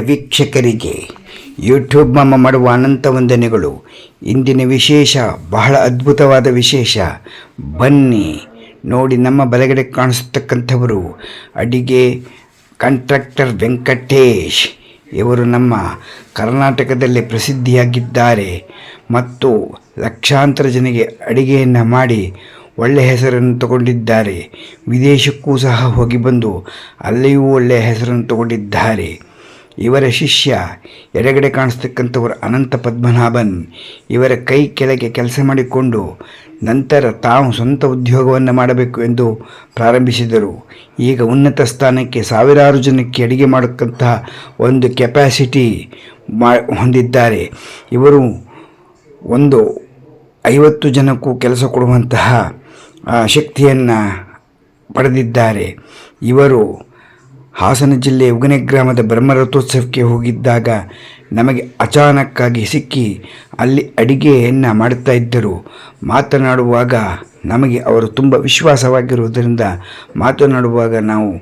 ವೀಕ್ಷಕರಿಗೆ. ಯೂಟ್ಯೂಬ್ ಮಮ್ಮ ಮಾಡುವ ಅನಂತ ವಂದನೆಗಳು. ಇಂದಿನ ವಿಶೇಷ, ಬಹಳ ಅದ್ಭುತವಾದ ವಿಶೇಷ. ಬನ್ನಿ, ನೋಡಿ ನಮ್ಮ ಬಲಗಡೆ ಕಾಣಿಸ್ತಕ್ಕಂಥವರು. ಅಡಿಗೆ ಕಾಂಟ್ರಾಕ್ಟರ್ ವೆಂಕಟೇಶ್ ಇವರು ನಮ್ಮ ಕರ್ನಾಟಕದಲ್ಲಿ ಪ್ರಸಿದ್ಧಿಯಾಗಿದ್ದಾರೆ. ಮತ್ತು ಲಕ್ಷಾಂತರ ಜನರಿಗೆ ಅಡಿಗೆಯನ್ನು ಮಾಡಿ ಒಳ್ಳೆಯ ಹೆಸರನ್ನು ತಗೊಂಡಿದ್ದಾರೆ. ವಿದೇಶಕ್ಕೂ ಸಹ ಹೋಗಿ ಬಂದು ಅಲ್ಲಿಯೂ ಒಳ್ಳೆಯ ಹೆಸರನ್ನು ತಗೊಂಡಿದ್ದಾರೆ. ಇವರ ಶಿಷ್ಯ, ಎಡಗಡೆ ಕಾಣಿಸ್ತಕ್ಕಂಥವರು ಅನಂತ ಪದ್ಮನಾಭನ್. ಇವರ ಕೈ ಕೆಳಗೆ ಕೆಲಸ ಮಾಡಿಕೊಂಡು ನಂತರ ತಾವು ಸ್ವಂತ ಉದ್ಯೋಗವನ್ನು ಮಾಡಬೇಕು ಎಂದು ಪ್ರಾರಂಭಿಸಿದರು. ಈಗ ಉನ್ನತ ಸ್ಥಾನಕ್ಕೆ ಸಾವಿರಾರು ಜನಕ್ಕೆ ಅಡಿಗೆ ಮಾಡಕ್ಕಂತಹ ಒಂದು ಕೆಪ್ಯಾಸಿಟಿ ಮಾ, ಹೊಂದಿದ್ದಾರೆ. ಇವರು ಒಂದು ಐವತ್ತು ಜನಕ್ಕೂ ಕೆಲಸ ಕೊಡುವಂತಹ ಶಕ್ತಿಯನ್ನು ಪಡೆದಿದ್ದಾರೆ. ಇವರು ಹಾಸನ ಜಿಲ್ಲೆ ಉಗನೆ ಗ್ರಾಮದ ಬ್ರಹ್ಮರಥೋತ್ಸವಕ್ಕೆ ಹೋಗಿದ್ದಾಗ ನಮಗೆ ಅಚಾನಕ್ಕಾಗಿ ಸಿಕ್ಕಿ ಅಲ್ಲಿ ಅಡಿಗೆಯನ್ನು ಮಾಡುತ್ತಾ ಇದ್ದರು. ಮಾತನಾಡುವಾಗ ನಮಗೆ ಅವರು ತುಂಬ ವಿಶ್ವಾಸವಾಗಿರುವುದರಿಂದ ಮಾತನಾಡುವಾಗ ನಾವು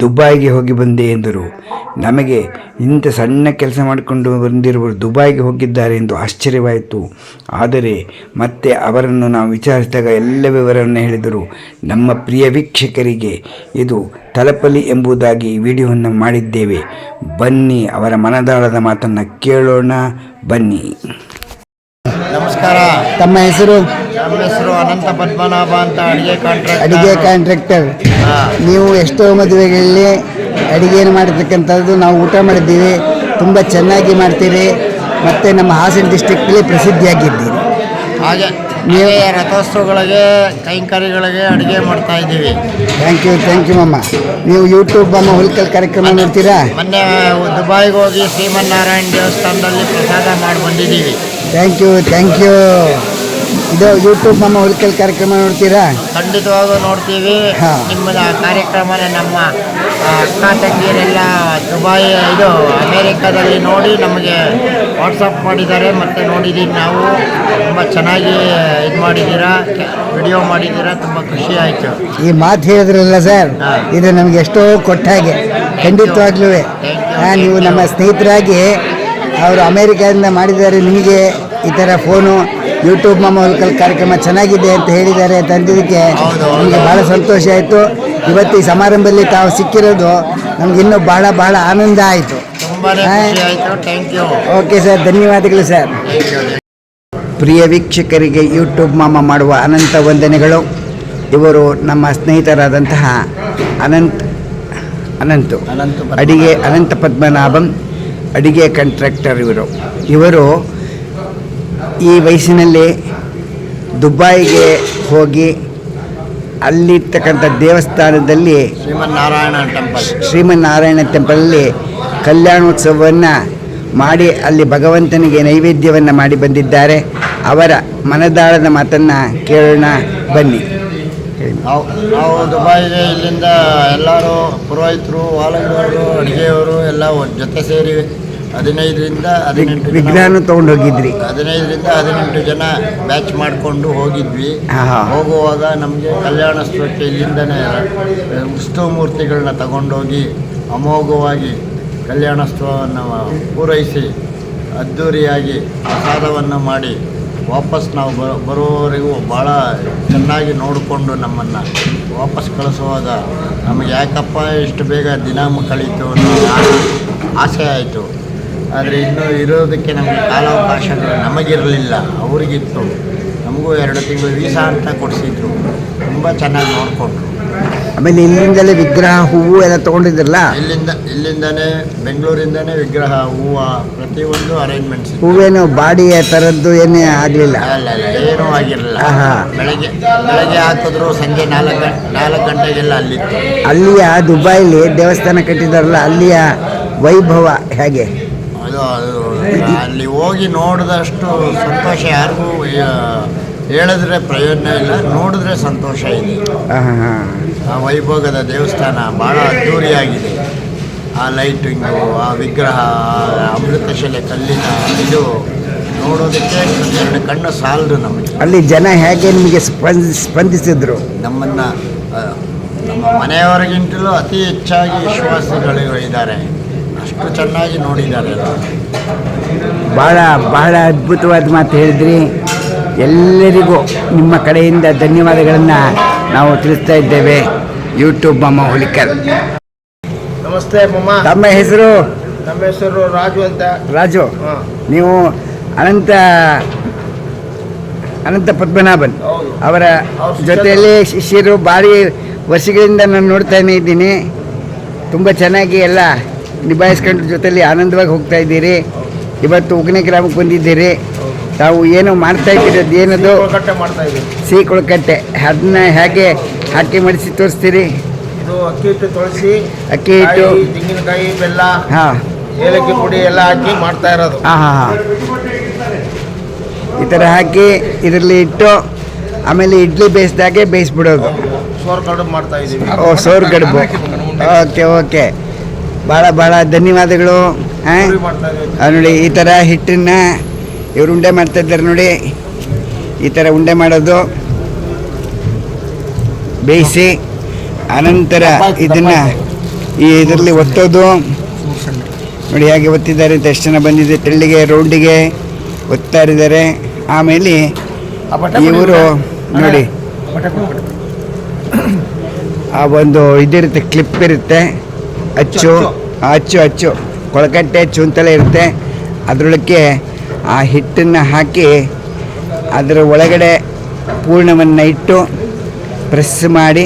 ದುಬಾಯಿಗೆ ಹೋಗಿ ಬಂದೆ ಎಂದರು. ನಮಗೆ ಇಂಥ ಸಣ್ಣ ಕೆಲಸ ಮಾಡಿಕೊಂಡು ಬಂದಿರುವರು ದುಬಾಯಿಗೆ ಹೋಗಿದ್ದಾರೆ ಎಂದು ಆಶ್ಚರ್ಯವಾಯಿತು. ಆದರೆ ಮತ್ತೆ ಅವರನ್ನು ನಾವು ವಿಚಾರಿಸಿದಾಗ ಎಲ್ಲ ವಿವರವನ್ನು ಹೇಳಿದರು. ನಮ್ಮ ಪ್ರಿಯ ವೀಕ್ಷಕರಿಗೆ ಇದು ತಲಪಲಿ ಎಂಬುದಾಗಿ ವಿಡಿಯೋವನ್ನು ಮಾಡಿದ್ದೇವೆ. ಬನ್ನಿ ಅವರ ಮನದಾಳದ ಮಾತನ್ನು ಕೇಳೋಣ. ಬನ್ನಿ. ನಮಸ್ಕಾರ. ತಮ್ಮ ಹೆಸರು? ನಮ್ಮ ಹೆಸರು ಅನಂತ ಪದ್ಮನಾಭ ಅಂತ ಅಡಿಗೆ ಕಾಂಟ್ರಾಕ್ಟ್ ಅಡಿಗೆ ಕಾಂಟ್ರಾಕ್ಟರ್ ನೀವು ಎಷ್ಟೋ ಮದುವೆಗಳಲ್ಲಿ ಅಡಿಗೆಯನ್ನು ಮಾಡಿರ್ತಕ್ಕಂಥದ್ದು ನಾವು ಊಟ ಮಾಡಿದ್ದೀವಿ ತುಂಬ ಚೆನ್ನಾಗಿ ಮಾಡ್ತೀರಿ ಮತ್ತು ನಮ್ಮ ಹಾಸನ ಡಿಸ್ಟಿಕ್ಟಲ್ಲಿ ಪ್ರಸಿದ್ಧಿಯಾಗಿದ್ದೀರಿ. ಹಾಗೆ ನೀವು- ರಥೋತ್ಸವಗಳಿಗೆ ಕೈಂಕರ್ಯಗಳಿಗೆ ಅಡುಗೆ ಮಾಡ್ತಾ ಇದ್ದೀವಿ. ಥ್ಯಾಂಕ್ ಯು ಥ್ಯಾಂಕ್ ಯು ಅಮ್ಮ ನೀವು ಯೂಟ್ಯೂಬ್ ಅಮ್ಮ ಹುಲ್ಕಲ್ ಕಾರ್ಯಕ್ರಮ ನೋಡ್ತೀರಾ? ಮೊನ್ನೆ ದುಬೈಗೆ ಹೋಗಿ ಶ್ರೀಮನ್ನಾರಾಯಣ ದೇವಸ್ಥಾನದಲ್ಲಿ ಪ್ರಸಾದ ಮಾಡಿ ಬಂದಿದ್ದೀವಿ. ಥ್ಯಾಂಕ್ ಯು ಥ್ಯಾಂಕ್ ಯು ಇದು ಯೂಟ್ಯೂಬ್ ನಮ್ಮ ಹುಲ್ಕಲ್ ಕಾರ್ಯಕ್ರಮ ನೋಡ್ತೀರಾ? ಖಂಡಿತವಾಗೂ ನೋಡ್ತೀವಿ. ಹಾ. ನಿಮ್ಮ ಕಾರ್ಯಕ್ರಮನ ನಮ್ಮ ಆ, ಅಕ್ಕ ತಂಗಿಯರೆಲ್ಲ ದುಬೈ ಇದು ಅಮೇರಿಕಾದಲ್ಲಿ ನೋಡಿ ನಮಗೆ ವಾಟ್ಸಪ್ ಮಾಡಿದ್ದಾರೆ. ಮತ್ತು ನೋಡಿದ್ದೀವಿ ನಾವು. ತುಂಬ ಚೆನ್ನಾಗಿ ಇದು ಮಾಡಿದ್ದೀರಾ. ವಿಡಿಯೋ ಮಾಡಿದ್ದೀರಾ. ತುಂಬ ಖುಷಿ ಆಯಿತು. ಈ ಮಾತು ಹೇಳಿದ್ರಲ್ಲ ಸರ್ ಹಾ. ಇದು ನಮಗೆ ಎಷ್ಟೋ ಕೊಟ್ಟ ಹಾಗೆ. ಖಂಡಿತವಾಗ್ಲೂ ನೀವು ನಮ್ಮ ಸ್ನೇಹಿತರಾಗಿ ಅವರು ಅಮೇರಿಕಾದಿಂದ ಮಾಡಿದ್ದಾರೆ ನಿಮಗೆ ಈ ಥರ ಫೋನು ಯೂಟ್ಯೂಬ್ ಮಾಮ ಹುಲ್ಕಲ್ ಕಾರ್ಯಕ್ರಮ ಚೆನ್ನಾಗಿದೆ ಅಂತ ಹೇಳಿದ್ದಾರೆ ತಂದಿದ್ದಕ್ಕೆ ಅಂದಿದ್ದಕ್ಕೆ. ನಮಗೆ ಭಾಳ ಸಂತೋಷ ಆಯಿತು. ಇವತ್ತು ಈ ಸಮಾರಂಭದಲ್ಲಿ ತಾವು ಸಿಕ್ಕಿರೋದು ನಮ್ಗೆ ಇನ್ನೂ ಭಾಳ ಭಾಳ ಆನಂದ ಆಯಿತು. ಓಕೆ ಸರ್ ಧನ್ಯವಾದಗಳು ಸರ್ ಪ್ರಿಯ ವೀಕ್ಷಕರಿಗೆ ಯೂಟ್ಯೂಬ್ ಮಾಮ ಮಾಡುವ ಅನಂತ ವಂದನೆಗಳು. ಇವರು ನಮ್ಮ ಸ್ನೇಹಿತರಾದಂತಹ ಅನಂತ್ ಅನಂತು. ಅಡಿಗೆ ಅನಂತ ಪದ್ಮನಾಭಂ ಅಡಿಗೆ ಕಾಂಟ್ರಾಕ್ಟರ್ ಇವರು. ಇವರು ಈ ವಯಸ್ಸಿನಲ್ಲಿ ದುಬಾಯಿಗೆ ಹೋಗಿ ಅಲ್ಲಿರ್ತಕ್ಕಂಥ ದೇವಸ್ಥಾನದಲ್ಲಿ ಶ್ರೀಮನ್ನಾರಾಯಣ ಟೆಂಪಲ್ ಶ್ರೀಮನ್ನಾರಾಯಣ ಟೆಂಪಲಲ್ಲಿ ಕಲ್ಯಾಣೋತ್ಸವವನ್ನು ಮಾಡಿ ಅಲ್ಲಿ ಭಗವಂತನಿಗೆ ನೈವೇದ್ಯವನ್ನು ಮಾಡಿ ಬಂದಿದ್ದಾರೆ. ಅವರ ಮನದಾಳದ ಮಾತನ್ನು ಕೇಳೋಣ ಬನ್ನಿ. ನಾವು ನಾವು ದುಬಾಯಿಗೆ ಇಲ್ಲಿಂದ ಎಲ್ಲರೂ ಪುರೋಹಿತರು ವಾಲಂಗರು ಅಡುಗೆಯವರು ಎಲ್ಲ ಜೊತೆ ಸೇರಿ ಹದಿನೈದರಿಂದ ಹದಿನೆಂಟು ಜನ ವಿಜ್ಞಾನ ತಗೊಂಡು ಹೋಗಿದ್ರಿ ಹದಿನೈದರಿಂದ ಹದಿನೆಂಟು ಜನ ಬ್ಯಾಚ್ ಮಾಡಿಕೊಂಡು ಹೋಗಿದ್ವಿ. ಹಾ, ಹಾ. ಹೋಗುವಾಗ ನಮಗೆ ಕಲ್ಯಾಣೋತ್ಸವಕ್ಕೆ ಇಲ್ಲಿಂದನೇ ಉತ್ಸವ ಮೂರ್ತಿಗಳನ್ನ ತಗೊಂಡೋಗಿ ಅಮೋಘವಾಗಿ ಕಲ್ಯಾಣೋತ್ಸವವನ್ನು ಪೂರೈಸಿ ಅದ್ಧೂರಿಯಾಗಿ ಪ್ರಸಾದವನ್ನು ಮಾಡಿ ವಾಪಸ್ ನಾವು ಬರೋ ಬರೋವರೆಗೂ ಭಾಳ ಚೆನ್ನಾಗಿ ನೋಡಿಕೊಂಡು ನಮ್ಮನ್ನು ವಾಪಸ್ ಕಳಿಸುವಾಗ ನಮಗೆ ಯಾಕಪ್ಪ ಇಷ್ಟು ಬೇಗ ದಿನ ಕಳೀತು ಅನ್ನೋ ಆಸೆ ಆಯಿತು. ಆದರೆ ಇನ್ನೂ ಇರೋದಕ್ಕೆ ನಮಗೆ ಕಾಲಾವಕಾಶಗಳು ನಮಗಿರಲಿಲ್ಲ ಅವರಿಗಿತ್ತು. ನಮಗೂ ಎರಡು ತಿಂಗಳು ವೀಸಾ ಅಂತ ಕೊಡಿಸಿದ್ರು. ತುಂಬ ಚೆನ್ನಾಗಿ ನೋಡಿಕೊಟ್ರು ಆಮೇಲೆ ಇಲ್ಲಿಂದಲೇ ವಿಗ್ರಹ ಹೂವು ಎಲ್ಲ ತೊಗೊಂಡಿದ್ರಲ್ಲ? ಇಲ್ಲಿಂದ ಇಲ್ಲಿಂದನೇ ಬೆಂಗಳೂರಿಂದನೇ ವಿಗ್ರಹ ಹೂವು ಪ್ರತಿಯೊಂದು ಅರೇಂಜ್ಮೆಂಟ್ಸ್ ಹೂವೇನು ಬಾಡಿ ಥರದ್ದು ಏನೇ ಆಗಲಿಲ್ಲ. ಅಲ್ಲ ಅಲ್ಲ ಏನೂ ಆಗಿರಲಿಲ್ಲ. ಬೆಳಗ್ಗೆ ಬೆಳಗ್ಗೆ ಹಾಕಿದ್ರು ಸಂಜೆ ನಾಲ್ಕು ಗಂಟೆ ನಾಲ್ಕು ಗಂಟೆಗೆಲ್ಲ ಅಲ್ಲಿತ್ತು. ಅಲ್ಲಿಯ ದುಬೈಲಿ ದೇವಸ್ಥಾನ ಕಟ್ಟಿದಾರಲ್ಲ ಅಲ್ಲಿಯ ವೈಭವ ಹೇಗೆ? ಅದು ಅಲ್ಲಿ ಹೋಗಿ ನೋಡಿದಷ್ಟು ಸಂತೋಷ ಯಾರಿಗೂ ಹೇಳಿದ್ರೆ ಪ್ರಯೋಜನ ಇಲ್ಲ ನೋಡಿದ್ರೆ ಸಂತೋಷ ಇದೆ. ಆ ವೈಭೋಗದ ದೇವಸ್ಥಾನ ಭಾಳ ಅದ್ಧೂರಿಯಾಗಿದೆ ಆ ಲೈಟಿಂಗು ಆ ವಿಗ್ರಹ ಆ ಅಮೃತಶಿಲೆ ಕಲ್ಲಿನ ಇದು ನೋಡೋದಕ್ಕೆ ಎರಡು ಕಣ್ಣು ಸಾಲದು ನಮಗೆ. ಅಲ್ಲಿ ಜನ ಹೇಗೆ ನಿಮಗೆ ಸ್ಪಂದ ಸ್ಪಂದಿಸಿದ್ರು? ನಮ್ಮನ್ನು ನಮ್ಮ ಮನೆಯವರಿಗಿಂತಲೂ ಅತಿ ಹೆಚ್ಚಾಗಿ ವಿಶ್ವಾಸಿಗಳು ಇದ್ದಾರೆ. ಅಷ್ಟು ಚೆನ್ನಾಗಿ ನೋಡಿದ್ದಾರೆ. ಭಾಳ ಬಹಳ ಅದ್ಭುತವಾದ ಮಾತು ಹೇಳಿದ್ರಿ. ಎಲ್ಲರಿಗೂ ನಿಮ್ಮ ಕಡೆಯಿಂದ ಧನ್ಯವಾದಗಳನ್ನು ನಾವು ತಿಳಿಸ್ತಾ ಇದ್ದೇವೆ. ಯೂಟ್ಯೂಬ್ ಮಮ್ಮ ಹುಲಿಕರ್. ನಮಸ್ತೆ ಮಮ್ಮ ತಮ್ಮ ಹೆಸರು? ನಮ್ಮ ಹೆಸರು ರಾಜು ಅಂತ. ರಾಜು? ನೀವು ಅನಂತ ಅನಂತ ಪದ್ಮನಾಭನ್. ಅವರ ಜೊತೆಯಲ್ಲಿ ಶಿಷ್ಯರು ಭಾರಿ ವರ್ಷಗಳಿಂದ ನಾನು ನೋಡ್ತಾನೆ ಇದ್ದೀನಿ. ತುಂಬ ಚೆನ್ನಾಗಿ ಎಲ್ಲ ನಿಭಾಯಿಸ್ಕೊಂಡು ಜೊತೆಲಿ ಆನಂದವಾಗಿ ಹೋಗ್ತಾ ಇದ್ದೀರಿ. ಇವತ್ತು ಉಗ್ನೆ ಗ್ರಾಮಕ್ಕೆ ಬಂದಿದ್ದೀರಿ. ತಾವು ಏನು ಮಾಡ್ತಾ ಇದ್ದೀರಿ ಏನದು? ಸಿಹಿ ಕೊಳಕಟ್ಟೆ ಅದನ್ನ ಹೇಗೆ ಹಾಕಿ ಮಡಿಸಿ ತೋರಿಸ್ತೀರಿ? ಇದು ಅಕ್ಕಿ ಹಿಟ್ಟು ತೊಳಸಿ ಅಕ್ಕಿ ಹಿಟ್ಟು. ಕಾಯಿ, ತೆಂಗಿನಕಾಯಿ ಬೆಲ್ಲ ಹಾಂ. ಏಲಕ್ಕಿ ಪುಡಿ ಎಲ್ಲ ಹಾಕಿ ಮಾಡ್ತಾ ಇರೋದು. ಹಾಂ ಹಾಂ ಹಾಂ. ಈ ಥರ ಹಾಕಿ ಇದರಲ್ಲಿ ಇಟ್ಟು ಆಮೇಲೆ ಇಡ್ಲಿ ಬೇಯಿಸಿದಾಗೆ ಬೇಯಿಸ್ಬಿಡೋದು. ಸೋರ್ ಕಡುಬು ಮಾಡ್ತಾ ಇದ್ದೀವಿ. ಓ ಸೋರ್ ಕಡುಬು. Okay okay. ಭಾಳ ಭಾಳ ಧನ್ಯವಾದಗಳು ಹಾಂ? ನೋಡಿ ಈ ಥರ ಹಿಟ್ಟನ್ನು ಇವರು ಉಂಡೆ ಮಾಡ್ತಾ ಇದ್ದಾರೆ ನೋಡಿ. ಈ ಥರ ಉಂಡೆ ಮಾಡೋದು. ಬೇಯಿಸಿ ಅನಂತರ ಇದನ್ನು ಈ ಇದರಲ್ಲಿ ಒತ್ತೋದು. ನೋಡಿ ಹಾಗೆ ಒತ್ತಿದ್ದಾರೆ ಅಂತ ಎಷ್ಟು ಜನ ಬಂದಿದೆ ತೆಳ್ಳಿಗೆ ರೌಂಡಿಗೆ ಒತ್ತಾ ಇದ್ದಾರೆ. ಆಮೇಲೆ ಇವರು ನೋಡಿ. ಆ ಒಂದು ಇದಿರುತ್ತೆ ಕ್ಲಿಪ್ ಇರುತ್ತೆ. ಅಚ್ಚು ಅಚ್ಚು. ಅಚ್ಚು ಕೊಳಕಟ್ಟೆ ಅಚ್ಚು ಅಂತಲೇ ಇರುತ್ತೆ. ಅದರೊಳಕ್ಕೆ ಆ ಹಿಟ್ಟನ್ನು ಹಾಕಿ ಅದರ ಒಳಗಡೆ ಪೂರ್ಣವನ್ನು ಇಟ್ಟು ಪ್ರೆಸ್ ಮಾಡಿ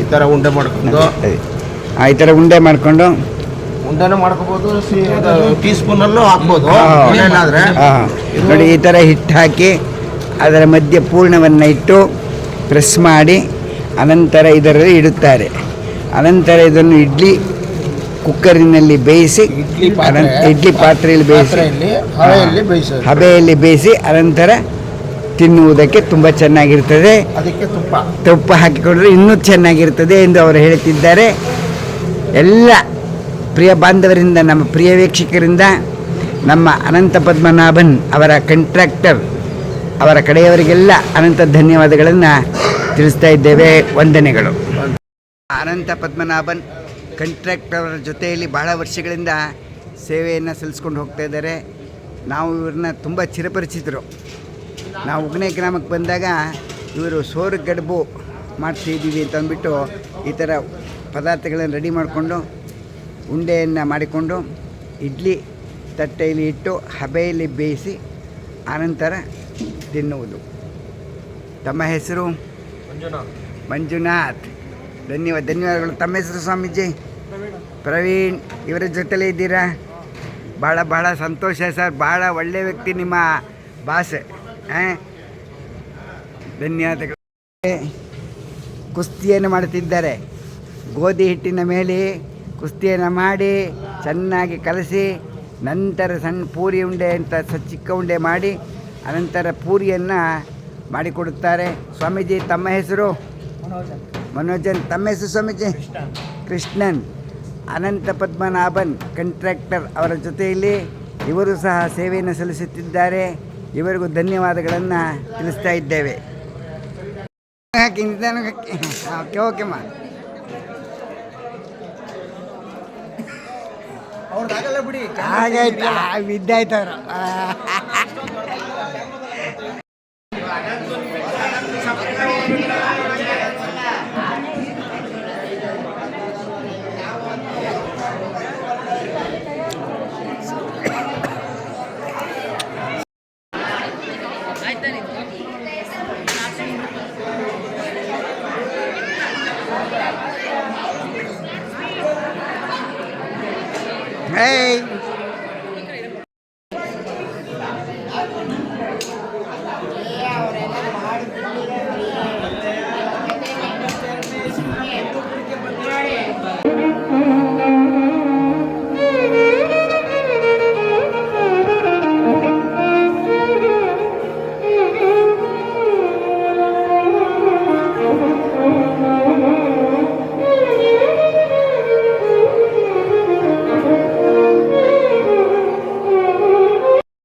ಈ ಥರ ಉಂಡೆ ಮಾಡ್ಕೊಂಡು. ಆ ಈ ಥರ ಉಂಡೆ ಮಾಡಿಕೊಂಡು ಉಂಡೆನೂ ಮಾಡ್ಕೋಬೋದು ಟೀ ಸ್ಪೂನಲ್ಲೂ ಹಾಕ್ಬೋದು. ನೋಡಿ ಈ ಥರ ಹಿಟ್ಟು ಹಾಕಿ ಅದರ ಮಧ್ಯೆ ಪೂರ್ಣವನ್ನು ಇಟ್ಟು ಪ್ರೆಸ್ ಮಾಡಿ ಅನಂತರ ಇದರಲ್ಲಿ ಇಡುತ್ತಾರೆ. ಅನಂತರ ಇದನ್ನು ಇಡ್ಲಿ ಕುಕ್ಕರಿನಲ್ಲಿ ಬೇಯಿಸಿ ಇಡ್ಲಿ ಇಡ್ಲಿ ಪಾತ್ರೆಯಲ್ಲಿ ಬೇಯಿಸಿ ಹಬೆಯಲ್ಲಿ ಬೇಯಿಸಿ ಅನಂತರ ತಿನ್ನುವುದಕ್ಕೆ ತುಂಬ ಚೆನ್ನಾಗಿರ್ತದೆ. ಅದಕ್ಕೆ ತುಪ್ಪ. ತುಪ್ಪ ಹಾಕಿಕೊಂಡ್ರೆ ಇನ್ನೂ ಚೆನ್ನಾಗಿರ್ತದೆ ಎಂದು ಅವರು ಹೇಳುತ್ತಿದ್ದಾರೆ ಎಲ್ಲ ಪ್ರಿಯ ಬಾಂಧವರಿಂದ ನಮ್ಮ ಪ್ರಿಯ ವೀಕ್ಷಕರಿಂದ ನಮ್ಮ ಅನಂತ ಪದ್ಮನಾಭನ್ ಅವರ ಕಂಟ್ರಾಕ್ಟರ್ ಅವರ ಕಡೆಯವರಿಗೆಲ್ಲ ಅನಂತ ಧನ್ಯವಾದಗಳನ್ನು ತಿಳಿಸ್ತಾ ಇದ್ದೇವೆ. ವಂದನೆಗಳು. ಅನಂತ ಪದ್ಮನಾಭನ್ ಕಂಟ್ರಾಕ್ಟರ್ ಅವರ ಜೊತೆಯಲ್ಲಿ ಬಹಳ ವರ್ಷಗಳಿಂದ ಸೇವೆಯನ್ನು ಸಲ್ಲಿಸ್ಕೊಂಡು ಹೋಗ್ತಾ ಇದ್ದಾರೆ. ನಾವು ಇವ್ರನ್ನ ತುಂಬ ಚಿರಪರಿಚಿತರು. ನಾವು ಉಗ್ನೆ ಗ್ರಾಮಕ್ಕೆ ಬಂದಾಗ ಇವರು ಸೋರು ಗಡುಬು ಮಾಡ್ತಿದ್ದೀವಿ ಅಂತ ಅಂದ್ಬಿಟ್ಟು ಈ ಥರ ಪದಾರ್ಥಗಳನ್ನು ರೆಡಿ ಮಾಡಿಕೊಂಡು ಉಂಡೆಯನ್ನು ಮಾಡಿಕೊಂಡು ಇಡ್ಲಿ ತಟ್ಟೆಯಲ್ಲಿ ಇಟ್ಟು ಹಬೆಯಲ್ಲಿ ಬೇಯಿಸಿ ಆನಂತರ ತಿನ್ನುವುದು. ತಮ್ಮ ಹೆಸರು? ಮಂಜುನಾಥ್. ಧನ್ಯವಾದ ಧನ್ಯವಾದಗಳು. ತಮ್ಮ ಹೆಸರು ಸ್ವಾಮೀಜಿ? ಪ್ರವೀಣ್. ಇವರ ಜೊತೆಲೇ ಇದ್ದೀರಾ? ಭಾಳ ಭಾಳ ಸಂತೋಷ ಸರ್. ಭಾಳ ಒಳ್ಳೆಯ ವ್ಯಕ್ತಿ ನಿಮ್ಮ ಭಾಷೆ ಧನ್ಯವಾದಗಳು. ಕುಸ್ತಿಯನ್ನು ಮಾಡುತ್ತಿದ್ದಾರೆ. ಗೋಧಿ ಹಿಟ್ಟಿನ ಮೇಲೆ ಕುಸ್ತಿಯನ್ನು ಮಾಡಿ, ಚೆನ್ನಾಗಿ ಕಲಸಿ, ನಂತರ ಸಣ್ಣ ಪೂರಿ ಉಂಡೆ ಅಂತ ಚಿಕ್ಕ ಉಂಡೆ ಮಾಡಿ, ಅನಂತರ ಪೂರಿಯನ್ನು ಮಾಡಿಕೊಡುತ್ತಾರೆ. ಸ್ವಾಮೀಜಿ, ತಮ್ಮ ಹೆಸರು? ಮನೋಜನ್ ತಮ್ಮ ಹೆಸರು ಸ್ವಾಮೀಜಿ? ಕೃಷ್ಣನ್. ಅನಂತ ಪದ್ಮನಾಭನ್ ಕಂಟ್ರಾಕ್ಟರ್ ಅವರ ಜೊತೆಯಲ್ಲಿ ಇವರು ಸಹ ಸೇವೆಯನ್ನು ಸಲ್ಲಿಸುತ್ತಿದ್ದಾರೆ. ಇವರಿಗೂ ಧನ್ಯವಾದಗಳನ್ನು ತಿಳಿಸ್ತಾ ಇದ್ದೇವೆ. ಹಾಕಿ ನಿಧಾನಕ್ಕೆ ಓಕೆ ಓಕೆಮ್ಮ ಹಾಗಾಯ್ತು. ಅವರು. Hey!